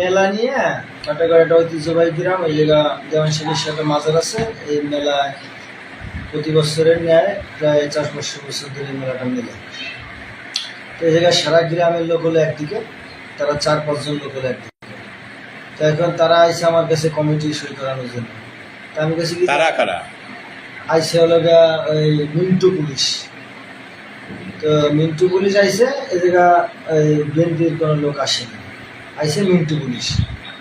মেলা নিয়ে কাটাগড় একটা ঐতিহ্যবাহী গ্রাম এই জায়গা দেওয়ান শেখের সাথে মাজার আছে। এই মেলায় প্রতি বছরের ন্যায় প্রায় চার বছর বছর ধরে মেলাটা মেলে। তো এই জায়গায় সারা গ্রামের লোক হলো একদিকে তারা চার পাঁচজন লোক হলো একদিকে। তো এখন তারা আইসে আমার কাছে কমিটি সই করানোর জন্য। তা আমি কাছে কারা কারা? আইসে হলো গা ওই মিন্টু পুলিশ। তো মিন্টু পুলিশ আইসে এ জায়গা ওই বিএনপির কোনো লোক আসেনি আইসে মিন্টু পুলিশ।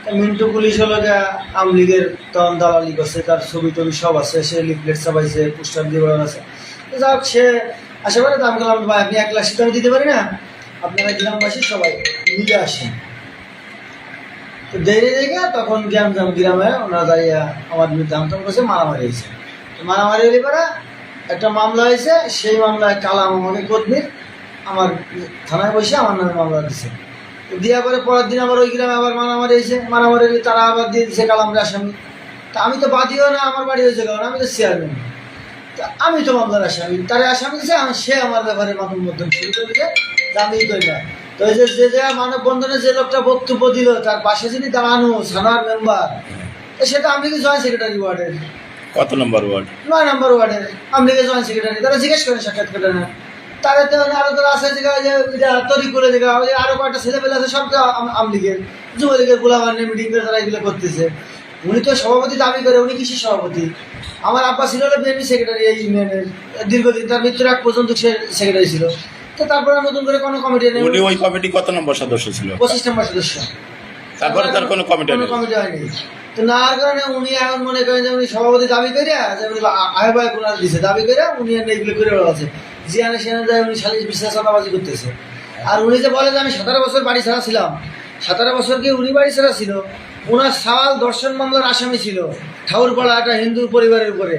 তা মিন্টু পুলিশ হলো গা আওয়ামী লীগের তখন দালালি করছে, তার ছবি টবি সব আছে, সে লিফলেট ছাপাইছে পোস্টার দিয়ে বেড়ানো আছে। হোক, সে আসে তো আমি বললাম, ভাই, আপনি এক লাখ আমি দিতে পারি না। আপনারা গ্রামবাসী সবাই মিলে আসেন। তো দেরি দেখে তখন গ্রাম গ্রাম গ্রামে ওনারা দাঁড়িয়ে আমার বিরুদ্ধে আমতম করছে, মারামারি হয়েছে। মারামারি হলে পরে একটা মামলা হয়েছে, সেই মামলায় কালাম আমাকে কর্মীর আমার থানায় বসে আমার নামে মামলা তো দেওয়ার পরে পরের দিন আবার ওই গ্রামে আবার মারামারি হয়েছে। মারামারি তারা আবার দিয়ে দিছে কালামকে আসামি তা আমি তো বাদিও না আমার বাড়ি হয়েছে কারণ আমি তো চেয়ারম্যান তা আমি তো মামলার আসামি। তারা আসামি আমি সে আমার ব্যাপারে মানব মধ্যম শুরু করে আমি করি না। তো যে যে জায়গায় মানব বন্ধনে যে লোকটা বক্তব্য দিল তার পাশে যিনি দাঁড়ানো থানার মেম্বার সেটা আমি কি জয়েন্ট সেক্রেটারি ওয়ার্ডের কত নম্বর ওয়ার্ড নয় নম্বর ওয়ার্ডের আমলিগের জয়েন্ট সেক্রেটারি তারা জিজ্ঞেস করেন সাক্ষাৎ করে না তারা তো আরও তো আছে যে এটা তৈরি করে যে ওই আরও কয়েকটা ছেলেপেলে আছে সব আমলিগের যুবলীগের গোলামান্য মিটিং করে তারা এগুলো করতেছে। উনি তো সভাপতি দাবি করে উনি কিসের সভাপতি? আমার আব্বা ছিল হলো বিএনপি সেক্রেটারি এই ইউনিয়নের দীর্ঘদিন তার মৃত্যুর আগ পর্যন্ত সে সেক্রেটারি ছিল। তো তারপরে নতুন করে কোনো কমিটি নেই। উনি ওই কমিটি কত নম্বর সদস্য ছিল? পঁচিশ নম্বর সদস্য। তারপরে তার কোনো কমিটি কোনো কমিটি হয়নি। তো না কারণে উনি এখন মনে করেন যে উনি সভাপতি দাবি করে যে উনি আয় বায় দিছে দাবি করে উনি এগুলো করে আছে জিয়ানে সেনে যায়, উনি সালিশ বিশ্বাস চাঁদাবাজি করতেছে। আর উনি যে বলে যে আমি সতেরো বছর বাড়ি ছাড়া ছিলাম, সতেরো বছর কি উনি বাড়ি ছাড়া ছিল ওনার সাওয়াল দর্শন মামলার আসামি ছিল ঠাকুরপাড়া একটা হিন্দু পরিবারের উপরে।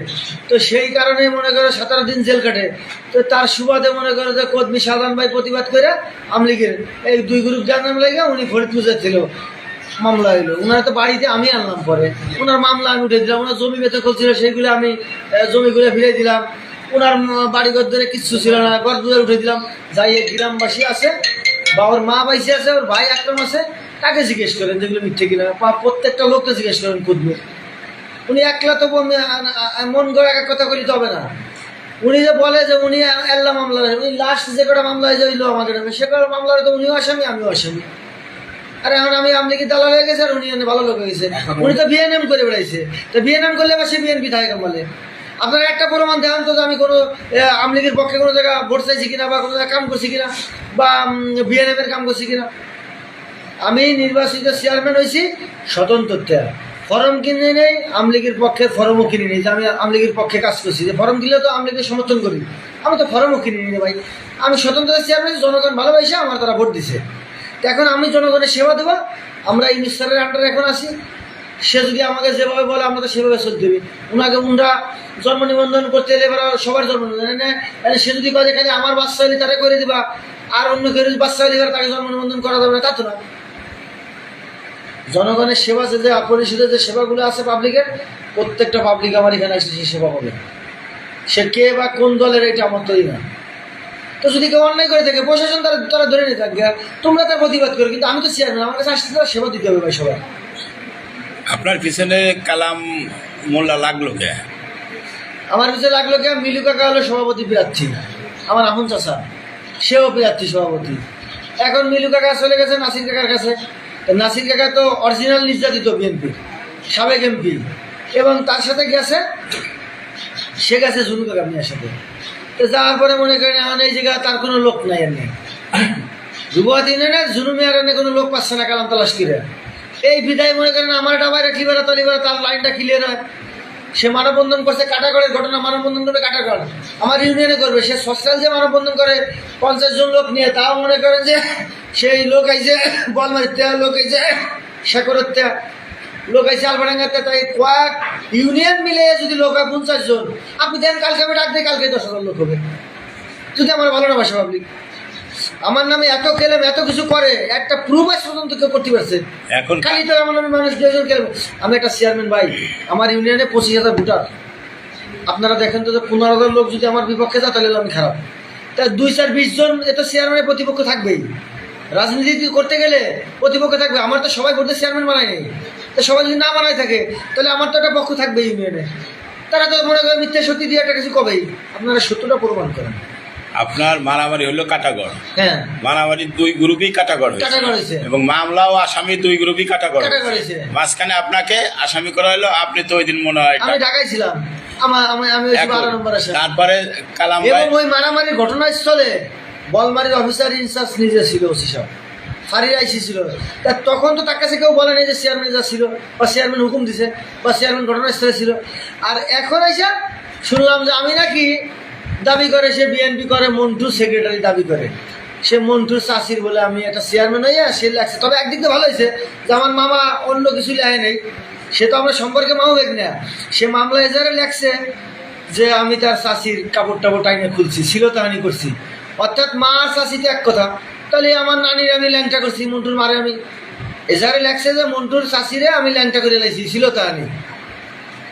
তো সেই কারণে মনে করো সতেরো দিন জেল কাটে। তো তার সুবাদে মনে করো যে কদমি সাধারণ ভাই প্রতিবাদ করে আমলিগের এই দুই গ্রুপ জানাম লেগে উনি ফরিদপুজের ছিল, মামলা হইল। ওনার তো বাড়িতে আমি আনলাম পরে। ওনার মামলা আমি উঠে দিলাম ওনার জমি বেঁচে খুলছিল সেইগুলো আমি জমিগুলো ফিরে দিলাম। ওনার বাড়ি ঘর ধরে কিচ্ছু ছিল না ঘর দুয়ার উঠে দিলাম। যাই গ্রামবাসী আছে বা ওর মা বাইসে আছে ওর ভাই একরম আছে তাকে জিজ্ঞেস করেন যেগুলো মিথ্যে কিনা। প্রত্যেকটা লোককে জিজ্ঞেস করেন কুদমির উনি একলা তো মন করে এক কথা করিতে হবে না। উনি যে বলে যে উনি আল্লাহ মামলা উনি লাস্ট যে কটা মামলা হয়েছে ওইলো আমাদের নামে। সে কটা মামলা হয়তো উনিও আসামি আমিও আসামি। আর এখন আমি আপনি কি দালাল হয়ে গেছে আর উনি ভালো লোক হয়ে গেছে? উনি তো বিএনএম করে বেড়াইছে। তো বিএনএম করলে আবার সে বিএনপি থাকে বলে। আপনারা একটা প্রমাণ দেখান তো আমি কোনো আমলিগের পক্ষে কোনো জায়গা ভোট চাইছি কিনা বা কোনো জায়গায় কাম করছি কিনা বা বিএনএম এর কাম করছি কিনা। আমি নির্বাচিত চেয়ারম্যান হয়েছি স্বতন্ত্র ফর্ম কিনে নেই, আমলিগের পক্ষে ফর্মও কিনে নেই। যে আমি আমলিগের পক্ষে কাজ করছি। যে ফর্ম কিনলে তো আমলিগের সমর্থন করি। আমি তো ফর্মও কিনে নিই ভাই। আমি স্বতন্ত্র চেয়ারম্যান জনগণ ভালোবাসে, আমার তারা ভোট দিছে। এখন আমি জনগণের সেবা দেবো। আমরা এই মিনিস্টারের আন্ডারে এখন আছি। সে যদি আমাকে যেভাবে বলে, আমরা তো সেভাবে চলতে দেবে ওনাকে উনরা জন্ম নিবন্ধন করতে এলে এবার সবার জন্ম নিবন্ধন সে যদি কয়ে খালি আমার বাচ্চা হলে তারা করে দিবা, আর অন্য কেউ বাচ্চা হলে তাকে জন্ম নিবন্ধন করা যাবে না, তা তো না। জনগণের সেবা যে যে পরিষদের যে সেবাগুলো আছে পাবলিকের, প্রত্যেকটা পাবলিক আমার এখানে আসলে সে সেবা পাবে। সে কে বা কোন দলের এটা আমার তৈরি না। তো যদি কেউ অন্যায় করে থাকে, প্রশাসন তারা তারা ধরে নিয়ে থাকবে তোমরা তার প্রতিবাদ করো, কিন্তু আমি তো চেয়ারম্যান আমার কাছে আসতে সেবা দিতে হবে ভাই সবাই। আপনার পিছনে কালাম মোল্লা লাগল কে? আমার পিছনে লাগল কে? মিলু কাকা হলো সভাপতি প্রার্থী। আমার আহম চাষা সেও প্রার্থী সভাপতি। এখন মিলু কাকা চলে গেছে নাসির কাকার কাছে। তো নাসির কাকা তো অরিজিনাল নির্যাতিত বিএনপি সাবেক এমপি। এবং তার সাথে গেছে সে গেছে ঝুনু কাকা মিয়ার সাথে। তো যাওয়ার পরে মনে করেন এখন এই জায়গায় তার কোনো লোক নাই এমনি যুবতী নেই ঝুনু মিয়ার এনে কোনো লোক পাচ্ছে না কালাম তালাশ করে। এই বিদায় মনে করেন, আমার ডাবায় রাখলিবার তলিবার তার লাইনটা ক্লিয়ার হয়। সে মানববন্ধন করছে, কাটাগড়ের ঘটনা মানববন্ধন করবে কাটাগড়। আমার ইউনিয়নে করবে, সে সোশ্যাল যে মানববন্ধন করে, পঞ্চাশ জন লোক নিয়ে, তাও মনে করেন যে, সেই লোক আইছে বল মারতে লোক আইছে শেকরতে লোক আইছে আলবাডাঙ্গাতে, তাই কয়েক ইউনিয়ন মিলে যদি লোক হয় পঞ্চাশ জন। আপনি দেন, কালকে আমি ডাক দিই কালকে দশ হাজার লোক হবে। যদি আমার ভালো না বাসা পাবলিক আমার নামে এত কেলেম এত কিছু করে একটা প্রুফ আজ পর্যন্ত কেউ করতে পারছে। এখন খালি তো আমার নামে মানুষ দুজন কেলেম আমি একটা চেয়ারম্যান ভাই আমার ইউনিয়নে পঁচিশ হাজার ভোটার। আপনারা দেখেন তো পনেরো হাজার লোক যদি আমার বিপক্ষে যায় তাহলে আমি খারাপ। তা দুই চার বিশ জন এত চেয়ারম্যানের প্রতিপক্ষ থাকবেই। রাজনীতি করতে গেলে প্রতিপক্ষ থাকবে। আমার তো সবাই ভোটের চেয়ারম্যান বানায়নি। তা সবাই যদি না বানায় থাকে তাহলে আমার তো একটা পক্ষ থাকবে ইউনিয়নে তারা তো মনে করেন মিথ্যা সত্যি দিয়ে একটা কিছু কবেই। আপনারা সত্যটা প্রমাণ করেন। আপনার মারামারি হলো কাটাগড়। হ্যাঁ। মারামারি দুই গ্রুপই কাটাগড় হয়েছে। এবং মামলা ও আসামি দুই গ্রুপই কাটাগড়। মাঝখানে আপনাকে আসামি করা হলো আপনি তো ওই দিন মনে হয় আমি ঢাকায় ছিলাম। তারপরে কালাম এবং ওই মারামারির ঘটনাস্থলে বলমারির অফিসার ইনচার্জ নিজে ছিল ওসি সাহেব। ফারির আইসি ছিল। তা তখন তো তার কাছে কেউ বলে নাই যে চেয়ারম্যান যা ছিল বা চেয়ারম্যান হুকুম দিছে বা চেয়ারম্যান ঘটনাস্থলে ছিল। আর এখন আইসা শুনলাম যে আমি নাকি দাবি করে, সে বিএনপি করে, মন্টু সেক্রেটারি দাবি করে। সে মন্টুর চাষির বলে আমি একটা চেয়ারম্যান হইয়া সে লাগছে তবে একদিক দিয়ে ভালো হয়েছে যে আমার মামা অন্য কিছু লেখে নেই। সে তো আমরা সম্পর্কে মামু বেগ না সে মামলা এজারে লেখছে যে আমি তার চাষির কাপড় টাপড় টাইনে খুলছি ছিল তাহানি করছি। অর্থাৎ মা চাষিতে এক কথা। তাহলে আমার নানির আমি ল্যাংটা করছি, মন্টুর মারে আমি। এজারে লেখছে যে মন্টুর চাষিরে আমি ল্যাংটা করে লাইছি ছিল তাহানি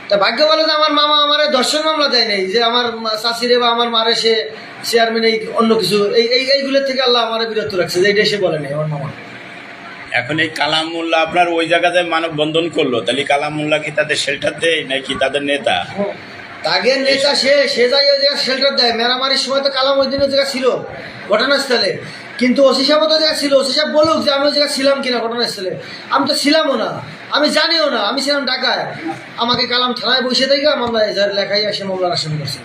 তা ভাগ্য বলো যে আমার মামা আমার দর্শন মামলা দেয় নাই যে আমার চাষিরে বা আমার মারে সে চেয়ারম্যান এই অন্য কিছু এই এই এইগুলোর থেকে আল্লাহ আমার বিরত রাখছে যে এইটা সে বলে নাই আমার মামা। এখন এই কালাম মোল্লা আপনার ওই জায়গাতে মানব বন্ধন করল তাহলে কালাম মোল্লা কি তাদের শেল্টার দেয় নাকি তাদের নেতা? তাকে নেতা সে সে যাই ওই জায়গায় শেল্টার দেয় মেরামারির সময় তো কালাম ওই দিন ওই জায়গা ছিল ঘটনাস্থলে। কিন্তু ওসি সাহেব তো জায়গা ছিল, ওসি সাহেব বলুক যে আমি ওই জায়গায় ছিলাম কিনা ঘটনাস্থলে আমি তো ছিলামও না, আমি জানিও না, আমি ছিলাম ঢাকায়। আমাকে কালাম থানায় বসে থেকে মামলা যার লেখাই আসে মামলার আসামি করছে।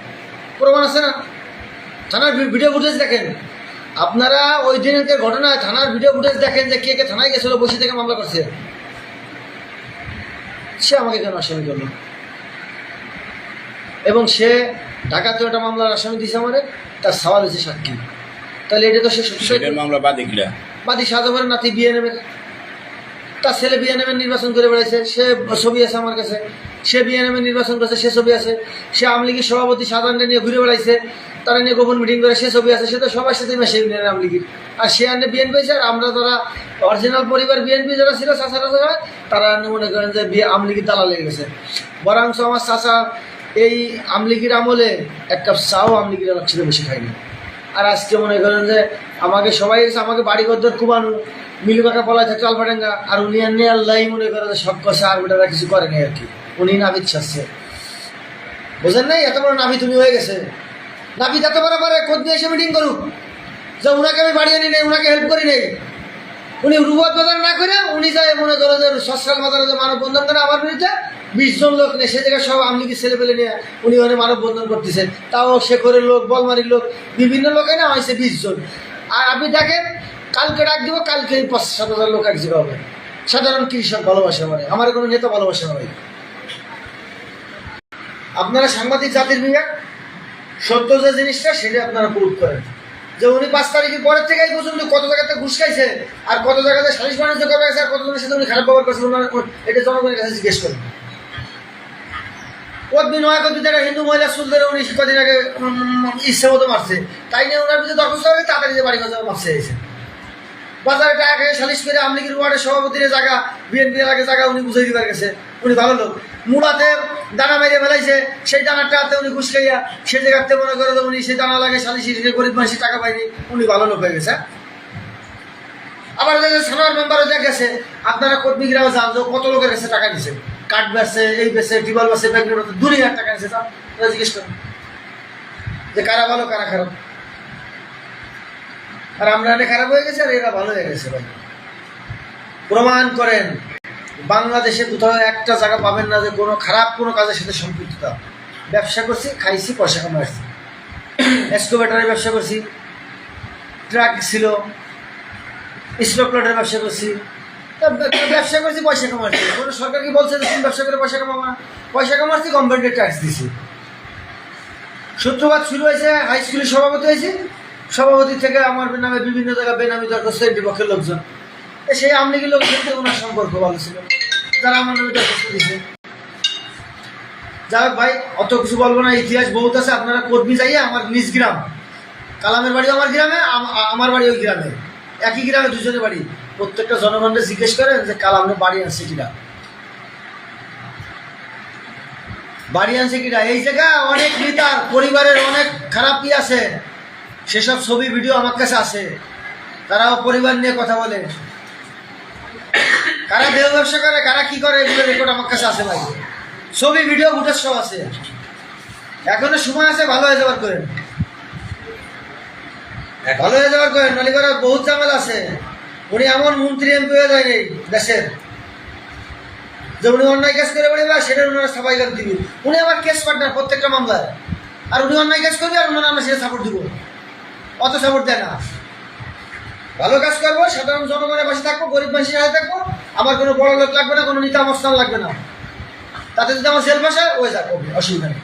প্রমাণ আছে না? থানার ভিডিও ফুটেজ দেখেন। আপনারা ওই দিনের ঘটনায় থানার ভিডিও ফুটেজ দেখেন যে কে কে থানায় গেছিল বসে থেকে মামলা করছে। সে আমাকে কেন আসামি করল? এবং সে ঢাকাতে ওটা মামলার আসামি দিয়েছে আমারে, তার সওয়াল হয়েছে সাক্ষী। তাহলে এটা তো সে সেটার মামলা বাদিকলা বাদী সাজাবার নাতি বিয়ে নেবে। তার ছেলে নেবে নির্বাচন করে বেড়াইছে। সে ছবি আছে আমার কাছে। সে নেবে নির্বাচন করেছে সে ছবি আছে। সে আওয়ামী লীগের সভাপতি সাধারণটা নিয়ে ঘুরে বেড়াইছে। তারা নিয়ে গোপন মিটিং করে সে ছবি আছে। সে তো সবার সাথে মেশে ইউনিয়নের আওয়ামী লীগের। আর সে আনে বিএনপি আর আমরা যারা অরিজিনাল পরিবার বিএনপি যারা ছিল চাষারা যারা তারা মনে করেন যে বিয়ে আওয়ামী লীগের দালাল লেগে গেছে। বরঞ্চ আমার চাষা এই আওয়ামী লীগের আমলে এক কাপ চাও আওয়ামী লীগের আমার ছিল বেশি খাইনি আর আজকে মনে করেন যে আমাকে সবাই এসে আমাকে বাড়ি গদ্দর কুবানো, মিলু কাকা পলায় থাকে আলফাডাঙ্গা আর উনি আর নিয়ে আল্লাহ মনে করেন যে সব কথা আর বেটারা কিছু করেনি আর কি। উনি নাবিদ ছাড়ছে বোঝেন নাই? এত বড় নাভি তুমি হয়ে গেছে। নাবিদ যাতে বড় পারে কোদ নিয়ে এসে মিটিং করুক। যে উনাকে আমি বাড়ি আনি নেই, উনাকে হেল্প করি নেই। উনি রুবত বাজার না করে উনি যায় মনে করো যে সসকাল বাজারে যে মানব বন্ধন করে আমার বিরুদ্ধে বিশ জন লোক সে জায়গায় সব আমলিগি ছেলে পেলে নিয়ে উনি ওখানে মানব বন্ধন করতেছেন। তাও শেখরের লোক, বলমারির লোক, বিভিন্ন লোকে না হয়েছে বিশ জন। আর আপনি দেখেন, কালকে ডাক দিব, কালকে পাঁচ সাত হাজার লোক এক হবে। সাধারণ কৃষক ভালোবাসে আমার আমার কোনো নেতা ভালোবাসে না। আপনারা সাংবাদিক জাতির বিভাগ সত্য যে জিনিসটা, সেটা আপনারা প্রুভ করেন। যে উনি পাঁচ তারিখের পরের থেকে কত জায়গাতে ঘুষ খাইছে, আর কত জায়গাতে সালিশ গেছে আর কতজনের সাথে উনি খারাপ ব্যবহার করছে এটা জনগণের কাছে জিজ্ঞেস করেন। পদ্মী নয় কত একটা হিন্দু মহিলা সুন্দর উনি কদিন আগে ইচ্ছে মতো মারছে। তাই নিয়ে ওনার বিরুদ্ধে দরখাস্ত হবে, তাড়াতাড়ি বাড়ি কথা মারছে এসে। বাজারে টাকা খেয়ে সালিশ করে আমলিগির ওয়ার্ডের সভাপতির জায়গা বিএনপি এলাকার জায়গা উনি বুঝাই দিবার গেছে। উনি ভালো লোক। মুড়াতে দানা মেরে ফেলাইছে, সেই দানাটাতে উনি ঘুষ খাইয়া, সেই জায়গাতে মনে করে উনি সেই দানা লাগে সালিশ গরিব মানুষের টাকা পায়নি, উনি ভালো লোক হয়ে গেছে। আবার সানোয়ার মেম্বারও যা গেছে, আপনারা কর্মী গ্রামে যান কত লোকের কাছে টাকা দিছে কাঠ বেচছে, এই বেচছে টিবল বেচছে ব্যাংকের মতো হাজার টাকা যান ওরা জিজ্ঞেস করুন যে কারা ভালো, কারা খারাপ? আর আমরা এনে খারাপ হয়ে গেছে, আর এরা ভালো হয়ে গেছে ভাই। প্রমাণ করেন, বাংলাদেশে কোথাও একটা জায়গা পাবেন না যে কোনো খারাপ কোনো কাজের সাথে সম্পৃক্ততা। ব্যবসা করছি, খাইছি, পয়সা কামাইছি। এসকোভেটারের ব্যবসা করছি, ট্রাক ছিল স্টক প্লটের ব্যবসা করছি ব্যবসা করছি, পয়সা কামাচ্ছি। কোনো সরকার কি বলছে যে ব্যবসা করে পয়সা কামাবা পয়সা কামাচ্ছি গভর্নমেন্টের ট্যাক্স দিছি। সূত্রপাত শুরু হয়েছে হাই স্কুলের সভাপতি হয়েছে। সভাপতি থেকে আমার নামে বিভিন্ন জায়গায় বেনামি দরখাস্ত এমপি পক্ষের লোকজন। সেই আমলিগের লোকজন সাথে ওনার সম্পর্ক ভালো ছিল। যারা আমার নামে দরখাস্ত দিয়েছে যাই ভাই, অত কিছু বলব না, ইতিহাস বহুত আছে। আপনারা কর্মী যাইয়ে আমার নিজ গ্রাম, কালামের বাড়ি আমার গ্রামে, আম- আমার বাড়ি ওই গ্রামে। একই গ্রামে দুজনের বাড়ি। প্রত্যেকটা জনগণকে জিজ্ঞেস করেন যে কালামের বাড়ি আছে কিনা? বাড়ি আনছে কিনা? এই জায়গা অনেক নেতার, পরিবারের অনেক খারাপই আছে। সেসব ছবি, ভিডিও আমার কাছে আছে। তারাও পরিবার নিয়ে কথা বলে। কারা দেহ ব্যবসা করে, কারা কি করে, এগুলো রেকর্ড আমার কাছে আছে ভাই। ছবি, ভিডিও ফুটেজ সব আছে। এখনও সময় আছে ভালো হয়ে যাবার করেন ভালো হয়ে যাওয়ার করেন নালি করার বহুত ঝামেলা আছে। উনি এমন মন্ত্রী এমপি হয়ে যায়নি দেশের। যে উনি অন্যায় কেস করে বলে বা সেটা উনারা সাফাই করে দিবি উনি আমার কেস পার্টনার প্রত্যেকটা মামলায়। আর উনি অন্যায় কেস করবে, আর উনারা আমরা সেটা সাপোর্ট দিব। অত সাপোর্ট দেয় না। ভালো কাজ করব, সাধারণ জনগণের পাশে থাকব, গরিব মানুষের হাতে থাকব। আমার কোনো বড় লোক লাগবে না, কোনো নিতা মস্তান লাগবে না। তাতে যদি আমার সেলফ আসে ওই যাক, অসুবিধা নেই।